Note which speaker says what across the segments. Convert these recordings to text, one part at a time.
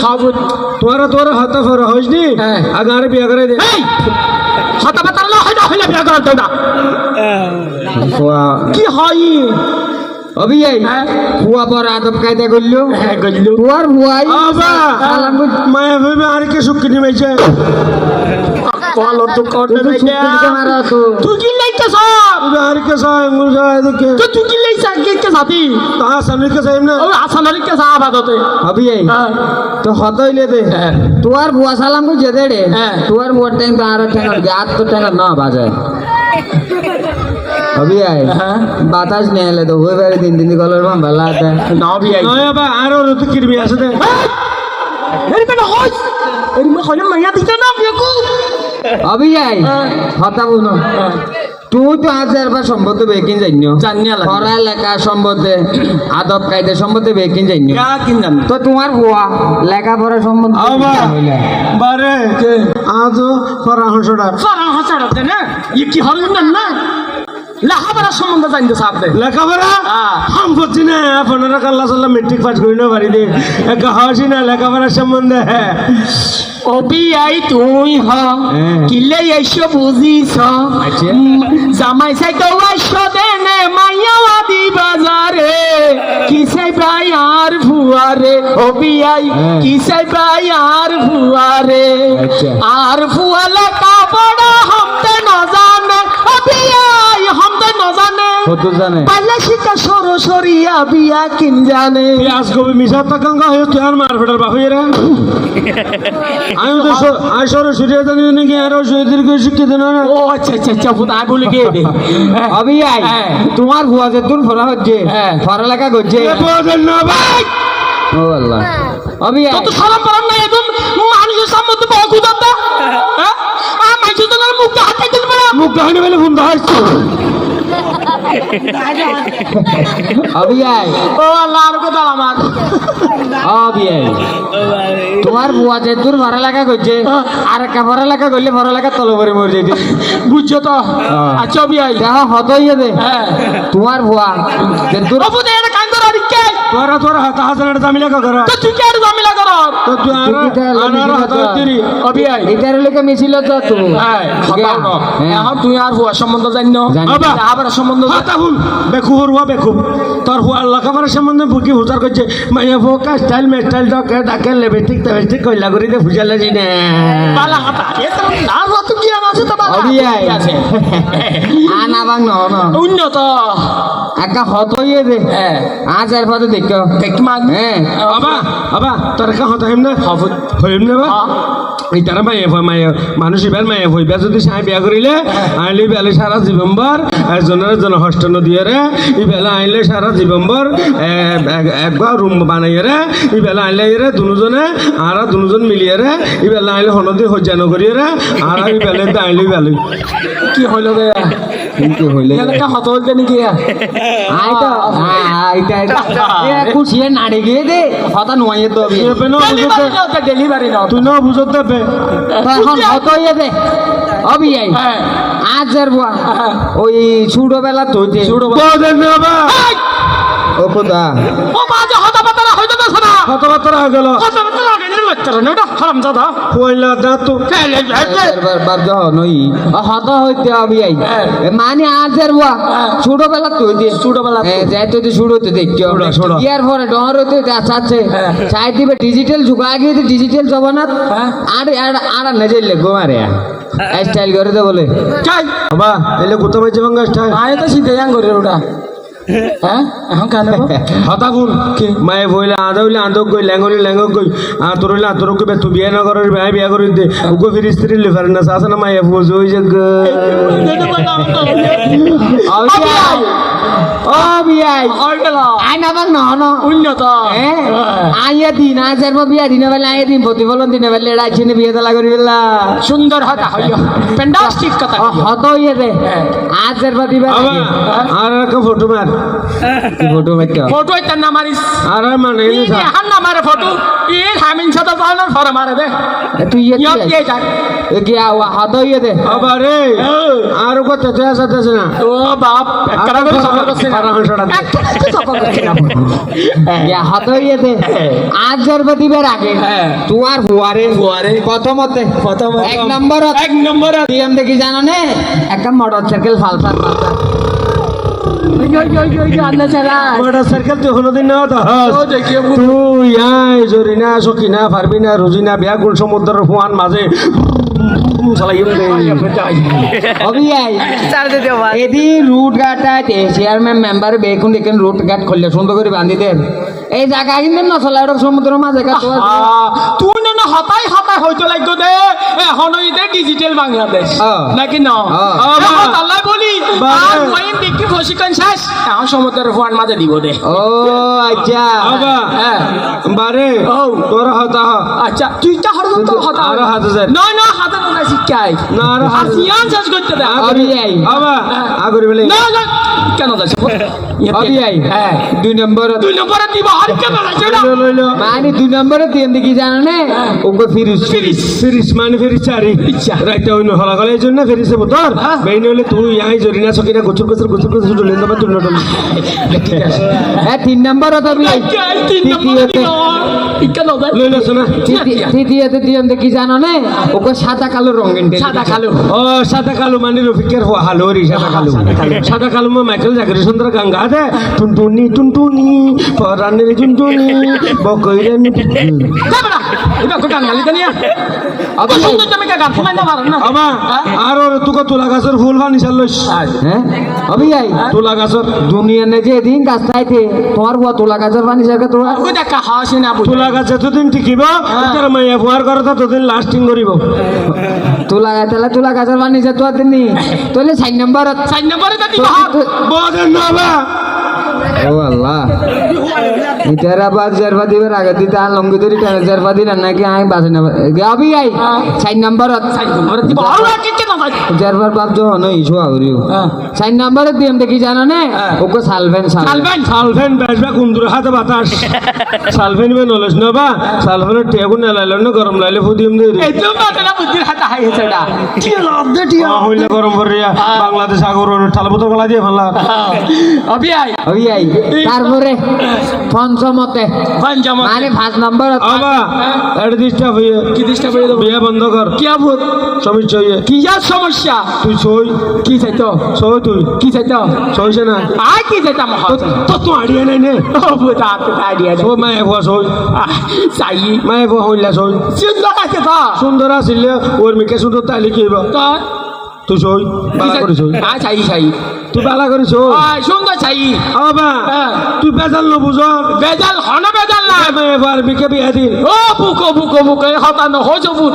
Speaker 1: খাব
Speaker 2: তোরা তোরা হাতা ফর হইসনি
Speaker 1: হ্যাঁ।
Speaker 2: আগারে বিয়া করে দে।
Speaker 1: হাতা পাতা না হয় না হইলে বিয়া করার দেও না কি হয়?
Speaker 3: অবি এই
Speaker 1: হ্যাঁ।
Speaker 3: পর আদব কায়দা করল।
Speaker 1: হ্যাঁ তোর
Speaker 3: হুয়াই ফুয়াই
Speaker 2: আবা!
Speaker 3: সালাম
Speaker 2: মায়া ভাবে আর কে সুকিনি মাইছে
Speaker 1: বলো তো করতে
Speaker 3: তুই
Speaker 1: কি লাইতে সব
Speaker 2: আর কে
Speaker 1: তো তুই কি লাইছা কে কে সাথী?
Speaker 2: তা সামনে কে সাইম না?
Speaker 1: ও আসান আলী কে সাহাবা দতে
Speaker 3: অবি এই
Speaker 1: হ্যাঁ।
Speaker 3: তো হতইলে দে।
Speaker 1: হ্যাঁ।
Speaker 3: তোর ফুয়া সালাম কই যেতে রে।
Speaker 1: হ্যাঁ।
Speaker 3: তোর ফুয়ার টাইম তো আর ঠেঙ্গা আর তো ঠেঙ্গা না বাজায়। অবি আই
Speaker 1: হ্যাঁ।
Speaker 3: বাতাস নিয়ে এলে তো হয়ে বেড়ে দিন দিন কলর মা ভালো আছে
Speaker 1: না বি আই।
Speaker 2: নয় বা আর তো কিরবি আছে দে
Speaker 1: এর মেলা হয়। এর মে হয়। মাইয়া দিতে না বিয়াকু
Speaker 3: অবি আই
Speaker 1: হ্যাঁ।
Speaker 3: হতা বুনো তুই তো হাজার বার সম্বন্ধে বেকিন জানিও
Speaker 1: জানিয়া লাগে।
Speaker 3: পড়ালেখা সম্বন্ধে আদব কায়দা সম্বন্ধে বেকিন
Speaker 1: জান
Speaker 3: তো তোমার বুয়া লেখাপড়া সম্বন্ধে
Speaker 2: আবা
Speaker 3: কি? হইলে?
Speaker 2: বারে আজও ফরা হসড়া
Speaker 1: ফারা হাসাড়া না ই কি হল না সম্বন্ধে
Speaker 2: লেখাপড়া। হাম করছি না আপনারা কাল্লা সাল্লাহ মেট্রিক পাস করি না বাড়ি দিয়ে একা হাসি না লেখাপড়ার সম্বন্ধে
Speaker 1: অবি আই তুই হ
Speaker 3: হ্যাঁ।
Speaker 1: কিলে এসো বুঝিস
Speaker 3: আচ্ছা।
Speaker 1: উম, জামাই সাই তো আইসো দেনে মাইয়া আদি বাজারে কিসাই ভাই আর ভুয়ারে অবি আই। কিসাই ভাই আর ভুয়ারে। আর ভুয়ালে কাপড়া হমতে ন জানে অবি আই হমতে ন জানে
Speaker 3: কত জানে
Speaker 1: পাল্লা শিকা সরসরিয়া বিয়া কিন জানে।
Speaker 2: পেঁয়াজ কবি মিশা তাকাঙ্গা হয়ে তুই আর মার ফেটার বাপ রে। আমি তো জানি নাকি আরও শিক্ষিত না
Speaker 1: ও আচ্ছা আচ্ছা আচ্ছা গিয়ে দে।
Speaker 3: আই
Speaker 1: হ্যাঁ।
Speaker 3: তোমার বুয়া যে পড়া হচ্ছে
Speaker 1: হ্যাঁ।
Speaker 3: পড়ালেখা করছে।
Speaker 2: না ভাই।
Speaker 3: ও আল্লাহ।
Speaker 1: সালাম না বহু হ্যাঁ? মানুষের তো মুখ হাতে পারে
Speaker 2: মুখ গাহনে বেলে ফোন দাহাইছো
Speaker 3: অবি
Speaker 1: আমার?
Speaker 3: অবি তোমার বুয়া যে তোর পড়ালেখা করছে আর একটা পড়ালেখা করলে পড়ালেখা তলে পরে মরে যেতে।
Speaker 1: বুঝছ তো?
Speaker 3: হ্যাঁ।
Speaker 1: আচ্ছা আই
Speaker 3: হতই দে।
Speaker 1: হ্যাঁ।
Speaker 3: তোমার বুয়া যে তোর
Speaker 1: বাবু দে এটা কান্দর আর কে
Speaker 2: তোরা তোরা হাতা হাজার দামি লেখা
Speaker 1: তো তুই কে আর জামিলা কর।
Speaker 2: তো তুই আর
Speaker 3: তুই কি তাহলে
Speaker 2: আর
Speaker 3: মিশিয়ে
Speaker 2: হাতা দিরি
Speaker 1: অবি আই
Speaker 3: এটার লেগে মিছিল তো
Speaker 1: হ্যাঁ
Speaker 3: হ্যাঁ।
Speaker 1: এখন তুই আর হুয়া সম্বন্ধ জানি। না আবার সম্বন্ধ জানি
Speaker 2: হাতা হুন বেকু হরুয়া বেকু। তোর হুয়া লেখাপড়ার সম্বন্ধে বুকি হুজার করছে মাইয়া ফোকা স্টাইল মে স্টাইল ডকে ডাকে লেবে ঠিক তবে ঠিক কইলা করি দে ফুজালে জি না।
Speaker 1: বালা হাতা। আর রত কি আছে তো বালা আছে?
Speaker 3: আনা বাং ন ন
Speaker 1: উন্নত।
Speaker 3: একা হতই দে।
Speaker 1: হ্যাঁ
Speaker 3: আজ আর পথে দেখো
Speaker 1: দেখ মান।
Speaker 3: হ্যাঁ।
Speaker 2: আবা আবা তোর কা হতা হেম না হইম না বা। এই তারা মায়ে মায়ে মানুষ ইবার মায়ে হইবা যদি সাই বিয়া করিলে আইলে বেলে সারা জীবনভর একজনের জন হস্টেল দিয়ে রে ই বেলা আইলে সারা জীবনভর একবার রুম বানাইয়ে রে ই বেলা আইলে রে দুজনে আর দুজন মিলিয়ে রে ই বেলা আইলে হনদি হজ্জানো নগরিয়ে রে আর ইবেলে বেলে আইলে বেলে
Speaker 1: কি হইল গে
Speaker 3: কিন্তু হইলে
Speaker 1: এলাকা হত হইতে নাকি
Speaker 3: আই তো আইটা এ খুশিয়ে নাড়ে গিয়ে দে। হতা নয় তো অবি
Speaker 2: এ পেনো
Speaker 1: ডেলিভারি নাও ডেলিভারি নাও?
Speaker 2: তুই না বুঝত দেবে
Speaker 3: তো এখন হতই দে। অবি আই।
Speaker 1: হ্যাঁ।
Speaker 3: বুয়া। ওই ছোটবেলা তো যে
Speaker 2: বোঝেন
Speaker 3: ও কোদা
Speaker 1: ও বাজে হতা না হইতে দেছ না।
Speaker 2: কথাবার্তা হয়ে গেল?
Speaker 1: পাতা লাগে না লচ্চর না এটা হারাম জাদা
Speaker 2: পয়লা দা তো
Speaker 3: বাপ যহ নই হত হইতে অবি আই।
Speaker 1: হ্যাঁ।
Speaker 3: মানে আজ আর বুয়া ছোটবেলা তো যে
Speaker 1: ছোটবেলা তো।
Speaker 3: হ্যাঁ যাই তো যে শুরু
Speaker 2: শুরু, শুরু।
Speaker 3: ইয়ার পরে ডর হতে আচ্ছা
Speaker 1: হ্যাঁ।
Speaker 3: চাই দিবে ডিজিটাল যুগ আগে ডিজিটাল জমানাত
Speaker 1: হ্যাঁ।
Speaker 3: আর আর আর না যাইলে গোমারে স্টাইল করে দে বলে।
Speaker 1: চাই।
Speaker 2: বাবা এলে কোথাও পাইছে বাঙ্গাসটা
Speaker 1: আয় তো সিধে যাং করে ওটা। হ্যাঁ? এখন কেন
Speaker 2: হতা কোন মায়ে বইলে আদা হইলে আদক গই ল্যাঙ্গলি ল্যাঙ্গক গই আর তোর হইলে তোর কবে তুই বিয়ে না করার বিয়ে বিয়ে করে দে উগো ফির স্ত্রী মায়ে ফুজ যে
Speaker 3: হ্যাঁ প্রতিফলন দিনে বেলা চিনে বিয়ে দেলা করি বেলা
Speaker 1: সুন্দর হতা হইল পেন্ডাস্টিক কথা
Speaker 3: হত দে আজ আর
Speaker 2: একটা ফটো মার
Speaker 3: ফটো মাইকা
Speaker 1: ফটো একটা না মারিস?
Speaker 2: আর মানে
Speaker 1: ই হান না মারে ফটো হামিন সাথে জানো ফরে মারে দে।
Speaker 3: তুই ইয়ে
Speaker 1: কে
Speaker 3: হাত ইয়ে দে।
Speaker 2: আবার। আর কত আছে আছে না?
Speaker 1: ও বাপ করে করছে
Speaker 2: আর হাঁসটা দে।
Speaker 1: করছে না।
Speaker 3: হাত ইয়ে দে। আজ দিবার আগে।
Speaker 1: হ্যাঁ।
Speaker 3: তোমার হুয়ারে।
Speaker 1: হুয়ারে।
Speaker 3: প্রথমতে।
Speaker 1: প্রথমত।
Speaker 3: এক নম্বর।
Speaker 1: এক নম্বর।
Speaker 3: দিয়াম দেখি জানো নে? একটা মোটর সাইকেল ফালসার।
Speaker 2: না সমুদ্রের ফুয়ান মাঝে।
Speaker 3: চেয়ারম্যান মেম্বার দেখেন রুট গাট খুললে সুন্দর করে বান্ধি দেন। এই জায়গা কিন্তু নচলা এটা সমুদ্রের মাঝে
Speaker 1: তুই না হতাই হতাই হইতো লাগতো দে এখন ইতে ডিজিটাল বাংলাদেশ। নাকি ন? আল্লাহ বলি ওয়াইন বিক্রি প্রশিক্ষণ শেষ। এখন সমুদ্রের ফুয়ান মাঝে দিব দে।
Speaker 3: ও আচ্ছা।
Speaker 1: হ্যাঁ।
Speaker 2: বারে
Speaker 1: ও।
Speaker 2: তোর হতা
Speaker 1: আচ্ছা তুই তো হতা
Speaker 2: আরও হাত
Speaker 1: না হাতে না
Speaker 2: না, আরও হাত আছে।
Speaker 1: আসিয়ান শেষ করতে দে
Speaker 3: অবিয়াই
Speaker 2: আবা আগরি বলে।
Speaker 1: না না কেন যাচ্ছে
Speaker 3: অবিয়াই
Speaker 1: হ্যাঁ।
Speaker 3: দুই নম্বর
Speaker 1: দুই নম্বরে দিব আর কেন যাচ্ছে না
Speaker 2: লইলো লইলো।
Speaker 3: মানে দুই নম্বরে তিন দিকে জানো নে? ওকে ফিরিস। ফিরিস।
Speaker 2: ফিরিস মানে ফিরিস চারি। রাইতে হইনো হলা গলে এই ফিরিসে বুতর বেইন হইলে তুই আই জরিনা সকিনা গুচুর গুচুর গুচুর গুচুর ডলে দবা তুই নটলি
Speaker 3: হ্যাঁ তিন নম্বর তবে
Speaker 1: তিন নম্বরে দিব। কেন
Speaker 2: লইলো শোনা।
Speaker 3: তৃতীয়তে দিন দেখি জানো নে? ওকে সাদা কালো রঙিন
Speaker 1: সাদা কালো
Speaker 2: ও সাদা কালো মানে রফিকের হালো রি সাদা কালো সাদা কালো মা মাইকেল জাগরি সুন্দর গাঙ্গা দে টুনটুনি টুনটুনি পরানের টুনটুনি বকইরেন
Speaker 1: না জানিয়া অত সুন্দর তুমি কে গান শোনাই না পারেন না?
Speaker 2: আমা আর ওর তুকা তুলা গাছের ফুল বানি চালস
Speaker 3: হ্যাঁ? অবিয়াই
Speaker 2: তুলা গাছের
Speaker 3: দুনিয়া নে যে দিন গাছ চাইতে তোমার বুয়া তোলা গাছের পানি জায়গা তোমার
Speaker 1: ওই দেখা হাসি না বুঝি।
Speaker 2: তুলা গাছে যতদিন টিকিব তার মাইয়া ফুয়ার করে ততদিন লাস্টিং করিব।
Speaker 3: তোলা গাছ তাহলে তোলা গাছের পানি যে তোর দিন তোলে চার নম্বর
Speaker 1: চার নম্বরে তো দিব। হাত
Speaker 2: বদেন নবা
Speaker 3: ও আল্লাহ ইতারা বাদ জারবা দিবার আগে দিতে আর লঙ্গি ধরি টানে জারবা দিন নাকি? আমি বাজে না। গাবি আই চার নম্বর
Speaker 1: চার নম্বরে দিব আর কি কেন
Speaker 3: বাপ যো ইসু আউরিও চার নম্বরে দিম দেখি জানো নে ওকে সালভেন সালভেন।
Speaker 2: সালফেন বেসবা কুন্দুর হাতে বাতাস। বে নলেজ নবা। সালফেনের টেগু নেলাইল না গরম লাইলে ফুদিম দে
Speaker 1: এই তো মাতে না বুদ্ধির হাতে হাই এটা। কি লাভ দে টিয়া।
Speaker 2: হইলে গরম করিয়া বাংলাদেশ আগর ঠালবুতো গলা দিয়ে ফেলা
Speaker 1: অবি আই।
Speaker 3: ওই আই। তারপরে পঞ্চমতে
Speaker 1: পঞ্চম
Speaker 3: মানে পাঁচ নম্বর
Speaker 2: আবা এটা ডিস্টার্ব হইয়ে
Speaker 1: কি ডিস্টার্ব হয়ে দেবো?
Speaker 2: বিয়ে বন্ধ কর।
Speaker 1: কি আবুত?
Speaker 2: সমস্যা হইয়ে
Speaker 1: কি আর সমস্যা?
Speaker 2: তুই সই।
Speaker 1: কি চাইতো?
Speaker 2: সই তুই।
Speaker 1: কি চাইতো?
Speaker 2: সইছে না।
Speaker 1: আই কি চাইতাম
Speaker 2: তো তো আড়িয়ে নাই নে।
Speaker 1: বুতা হাতে আইডিয়া
Speaker 2: সই মায়ে ফুয়া সই।
Speaker 1: চাই
Speaker 2: মায়ে ফুয়া হইলা সই।
Speaker 1: সুন্দর আছে তো।
Speaker 2: সুন্দর আসিলে ওর মেকে সুন্দর তাইলে কি হইব?
Speaker 1: তো?
Speaker 2: তুই সই বালা করে সই।
Speaker 1: আ চাই চাই
Speaker 2: তুই বালা করে সই
Speaker 1: আ সুন্দর চাই।
Speaker 2: আবা
Speaker 1: হ্যাঁ।
Speaker 2: তুই বেজাল ন বুঝর
Speaker 1: বেজাল হন বেজাল না।
Speaker 2: মায়ে বার বিকে বিয়া দিন
Speaker 1: ও বুকো বুকো বুকো হতা ন হই যাবু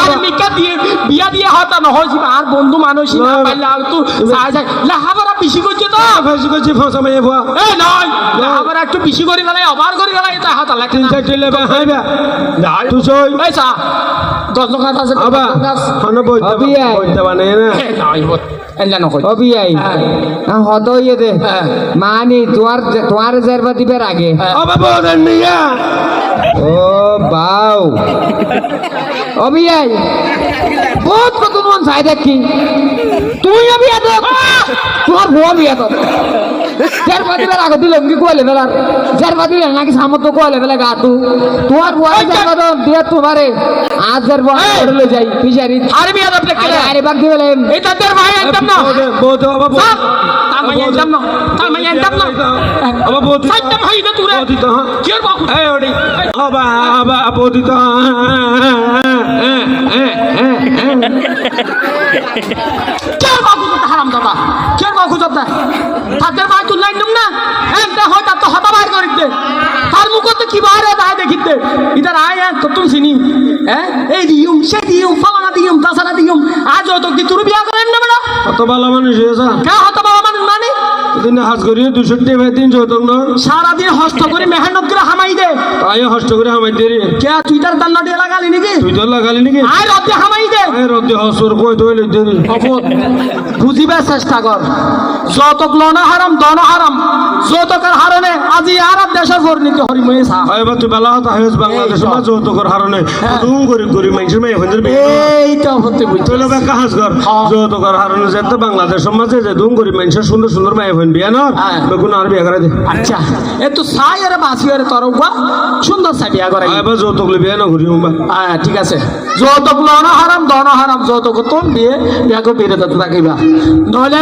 Speaker 1: আর মিকা দিয়ে বিয়া দিয়ে হতা ন হই আর বন্ধু মানুষ না। পাইলে আর তুই সাই লাহাবরা বেশি করছে তো।
Speaker 2: ফেসি করছি ফসা মায়ে ফুয়া
Speaker 1: এ নয় লাহাবরা একটু বেশি করে গেলে অবার করে গেলে এটা হাতা লাগে
Speaker 2: তিন চারটে লেবে হাইবা তুই সই
Speaker 1: এই সা গজ গাছ আছে গাছ
Speaker 2: হানো বইতে বানাই না।
Speaker 1: এ নয় হত এলা নয়
Speaker 3: অবি আই হত ইয়ে দে। মানে তোমার তোমার জারবা দিবার আগে।
Speaker 2: আবা বদেন নিয়া।
Speaker 3: ও বাউ। আই বহুত কত মন চাই দেখি। তুই তোমার বিয়া তো লঙ্গি কোয়ালে নাকি সামত তো কোয়ালে গা তু। তোমার বউ জারবা তো দিয়া তোমারে আজ জারবা করে লই যাই ফিশারি
Speaker 1: আর বিয়া
Speaker 3: আরে বাগ
Speaker 1: ভাই একদম না। একদম না। একদম না। না
Speaker 2: হ্যাঁ
Speaker 1: কি
Speaker 2: এই ওডি। আবা আবা বদে তো
Speaker 1: কে বাকু তো হারাম দাবা কেউ বাকু দাদা তাদের ভাই তুই লাইন না। একটা হয় তার তো হতা বাইর করি দে তার মুখ তো কি বাইরে দায় দেখিতে ইদার আয় তো তুমি চিনি। হ্যাঁ? এই দিউম সে দিউম ফালানা দিউম তাসানা দিউম আজ হয়তো কি তুই বিয়া করেন না বড়
Speaker 2: কত ভালো মানুষ হয়েছে।
Speaker 1: কে হতা
Speaker 2: দিন হাজ করি দুশো টেবে তিন চৌতক ন।
Speaker 1: সারাদিন হস্ত করে মেহনত করে হামাই দে।
Speaker 2: আয় হস্ত করে হামাই দেরি
Speaker 1: কে তুই তার দান্না দিয়ে লাগালি নাকি?
Speaker 2: তুই তো লাগালি নাকি?
Speaker 1: আয় রদ্দে হামাই দে।
Speaker 2: আয় রদ্দে হসর কই তো দে দেরি
Speaker 1: অবুত বুঝিবার চেষ্টা কর। যৌতুক লনা হারাম দন হারাম। যৌতুকের হারণে আজি আর দেশের পরিণতি হরিময়ে সা
Speaker 2: এবার তুই বেলা হতা হয়েছ বাংলাদেশ
Speaker 1: এই তো।
Speaker 2: মা যৌতুকর হারণে
Speaker 1: হ্যাঁ।
Speaker 2: তুম গরিব গরিব মানুষের মেয়ে হইতে
Speaker 1: এইটা হতে বুঝতে
Speaker 2: তুই লোক কাজ কর
Speaker 1: হ্যাঁ।
Speaker 2: যৌতুকর হারণে যেতে বাংলাদেশ সমাজে যে দুম গরিব মানুষের সুন্দর সুন্দর মেয়ে হইন বিয়া
Speaker 1: হ্যাঁ।
Speaker 2: বেগুন আর বিয়া করে দে
Speaker 1: আচ্ছা এ তো সাই আর বাসি আর তরফা সুন্দর সাই বিয়া করে
Speaker 2: এবার যৌতুক লি বিয়া না ঘুরি মুম্বা
Speaker 1: হ্যাঁ ঠিক আছে যৌতুক লনা হারাম দন হারাম যৌতুক তোম দিয়ে বিয়াকে বিরত থাকিবা নহলে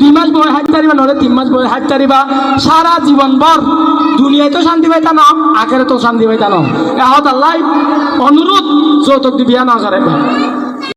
Speaker 1: দুই মাস বই হাত তারিবা নহলে তিন মাস বই হাত তারিবা সারা জীবন ভর দুনিয়ায় তো শান্তি পাইতা না আখেরে তো শান্তি পাইতা না। এহত আল্লাহ অনুরোধ যৌতুক দিবি না করে